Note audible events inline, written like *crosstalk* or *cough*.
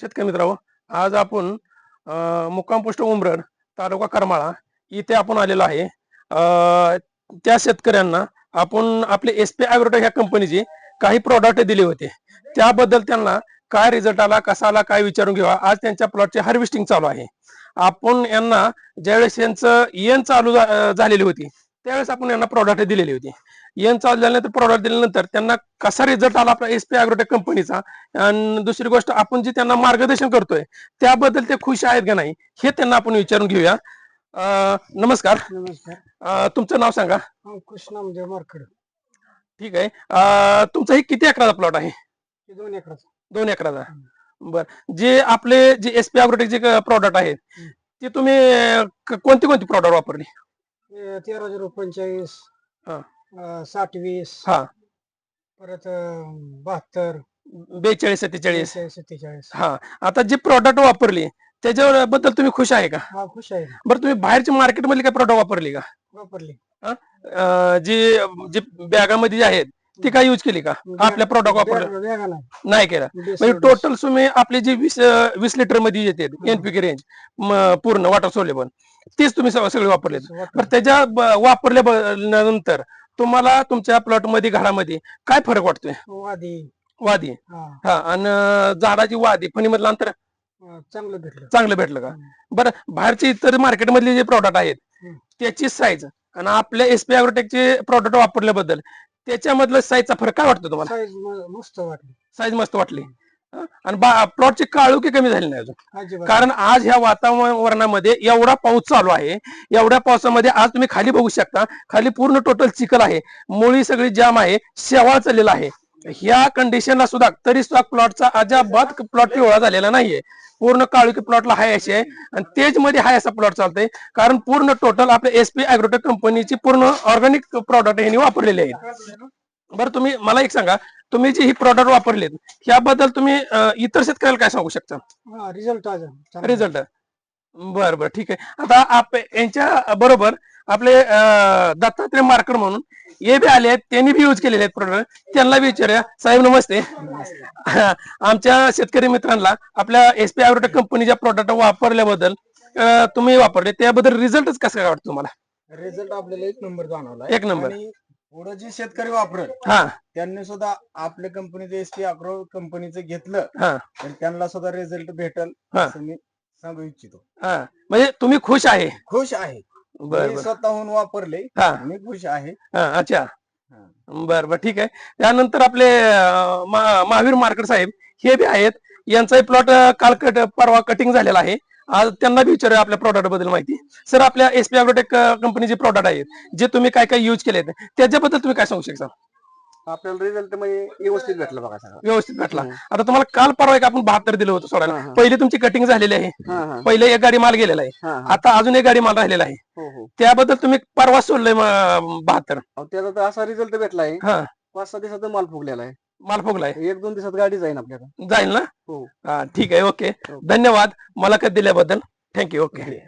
शेतकरी मित्रांनो. आज आपण मुक्काम पोस्ट उमरड तालुका करमाळा इथे आपण आलेलो आहे. त्या शेतकऱ्यांना आपण आपले एस पी ॲग्रोटेक ह्या कंपनीचे काही प्रॉडक्ट दिले होते. त्याबद्दल त्यांना काय रिझल्ट आला कसा आला काय विचारून घ्यावा आज त्यांच्या प्लॉटची हार्वेस्टिंग चालू आहे. आपण यांना ज्यावेळेस यांचं येण चालू झा- झालेली होती त्यावेळेस आपण यांना प्रॉडक्ट दिलेली होती. येण चालू झाल्यानंतर प्रॉडक्ट दिल्यानंतर त्यांना कसा रिझल्ट आला आपला एस पी अॅग्रोटेक कंपनीचा आणि दुसरी गोष्ट आपण जे त्यांना मार्गदर्शन करतोय त्याबद्दल ते खुश आहेत का नाही हे त्यांना आपण विचारून घेऊया. नमस्कार. नमस्कार. तुमचं नाव सांगा. अंकुश नामदेव मार्कड. ठीक आहे. तुमचा हे किती एकराचा प्लॉट आहे? हे दोन एकराचं. दोन एकराचा. बर. जे आपले जे एस पी अॅग्रोटेक जे प्रॉडक्ट आहेत. ते तुम्ही कोणती कोणती प्रॉडक्ट वापरली? तेरा झिरो पंचेचाळीस हा. अं, साठ वीस हा. परत अं, बहात्तर बेचाळीस सत्तेचाळीस. बेचाळीस, सत्तेचाळीस. हा. आता जे प्रॉडक्ट वापरली त्याच्याबद्दल तुम्ही खुश आहे का? हा खुश आहे बरं तुम्ही बाहेरच्या मार्केट मधली काय प्रॉडक्ट वापरली का? वापरली. अं, जी जे बॅगामध्ये जे आहेत ती काय यूज केली का? आपल्या प्रॉडक्ट वापरलं नाही केला. म्हणजे. टोटल तुम्ही आपले जे वीस वीस लिटरमध्ये येते एनपीके रेंज पूर्ण वॉटर सोलेबल तेच तुम्ही सग- सगळे वापरले. बरं त्याच्या ब- वापरल्या ब- नंतर तुम्हाला तुमच्या प्लॉटमध्ये घरामध्ये काय फरक वाटतोय? वादी. वादी. हा. आणि झाडाची वादी फणी मधलं अंतर चांगलं भेटलं. चांगलं भेटलं का. बरं बाहेरचे इतर मार्केट मधले जे प्रॉडक्ट आहेत. त्याची साईज आणि आपल्या एसपी अॅग्रोटेकचे प्रॉडक्ट वापरल्याबद्दल त्याच्यामधलं साईजचा फरक काय वाटतो तुम्हाला? साईज मस्त वाटली. साईज मस्त वाटली. हं? आणि प्लॉटची काळुकी कमी झाली नाही अजून. अजिबात. कारण आज ह्या वातावरणामध्ये एवढा पाऊस चालू आहे एवढ्या पावसामध्ये आज तुम्ही खाली बघू शकता खाली पूर्ण टोटल चिखल आहे. मुळी सगळी जाम आहे शेवाळ चाललेला आहे. ह्या कंडिशनला सुद्धा तरी सुद्धा प्लॉटचा अजाबात प्लॉट पिवळा झालेला नाहीये. पूर्ण काळुकी प्लॉटला हाय अशी आहे. आणि तेजमध्ये हाय असा प्लॉट चालतंय. कारण पूर्ण टोटल आपल्या एस पी अॅग्रोटेक कंपनीची पूर्ण ऑर्गॅनिक प्रॉडक्ट यांनी वापरलेले आहेत बरं तुम्ही मला एक सांगा. तुम्ही जी ही प्रॉडक्ट वापरलेत याबद्दल तुम्ही इतर शेतकऱ्याला काय सांगू शकता? हा रिझल्ट. रिझल्ट बर बर ठीक आहे. आता आप यांच्या बरोबर आपले दत्तात्रय मार्कर म्हणून हे बी आले आहेत त्यांनी बी यूज केलेले आहेत प्रोडक्ट त्यांना बी विचारूया. साहेब नमस्ते. *laughs* आमच्या शेतकरी मित्रांना आपल्या एस पी अॅग्रोटेक कंपनीच्या प्रोडक्ट वापरल्याबद्दल तुम्ही वापरले त्याबद्दल रिझल्टच कसं काय वाटतं तुम्हाला? रिझल्ट आपल्याला एक नंबर जाणवला एक नंबर. पुढे जे शेतकरी वापरत हा. त्यांनी सुद्धा आपल्या कंपनीचं एस टी अग्रो कंपनीचं घेतलं हा. तर त्यांना सुद्धा रिझल्ट भेटल. असं मी सांगू इच्छितो. हा. म्हणजे तुम्ही खुश आहे. खुश आहे. बर मी बर. स्वतःहून वापरले. हा. मी खुश आहे. हा अच्छा. बर बर ठीक आहे. त्यानंतर आपले अं, मा- महावीर मार्केट साहेब हे बी आहेत. यांचाही प्लॉट काल कट परवा कटिंग झालेला आहे. आज त्यांना बी विचारूया आपल्या प्रॉडक्टबद्दल माहिती. सर आपल्या एस पी अॅग्रोटेक कंपनीचे प्रॉडक्ट आहेत जे तुम्ही काय काय युज केले त्याच्याबद्दल तुम्ही काय सांगू शकता? आपल्याला रिझल्ट म्हणजे व्यवस्थित भेटलं बघा सगळं. व्यवस्थित भेटला. आता तुम्हाला काल परवा एक आपण बहात्तर दिलं होतं सोडायला. पहिली तुमची कटिंग झालेली आहे. पहिले एक गाडी माल गेलेला आहे. आता अजून एक गाडी माल राहिलेला आहे. हो हो. त्याबद्दल तुम्ही परवा सोडलंय बहात्तर त्याचा तर असा रिझल्ट भेटलाय हा. पाच सहा दिवसात माल फुगलेला आहे. माल फुगलाय. एक दोन दिवसात गाडी जाईन आपल्याला जाईल ना? हो. ठीक आहे. ओके. हो. धन्यवाद. मुलाखत दिल्याबद्दल. Thank you okay.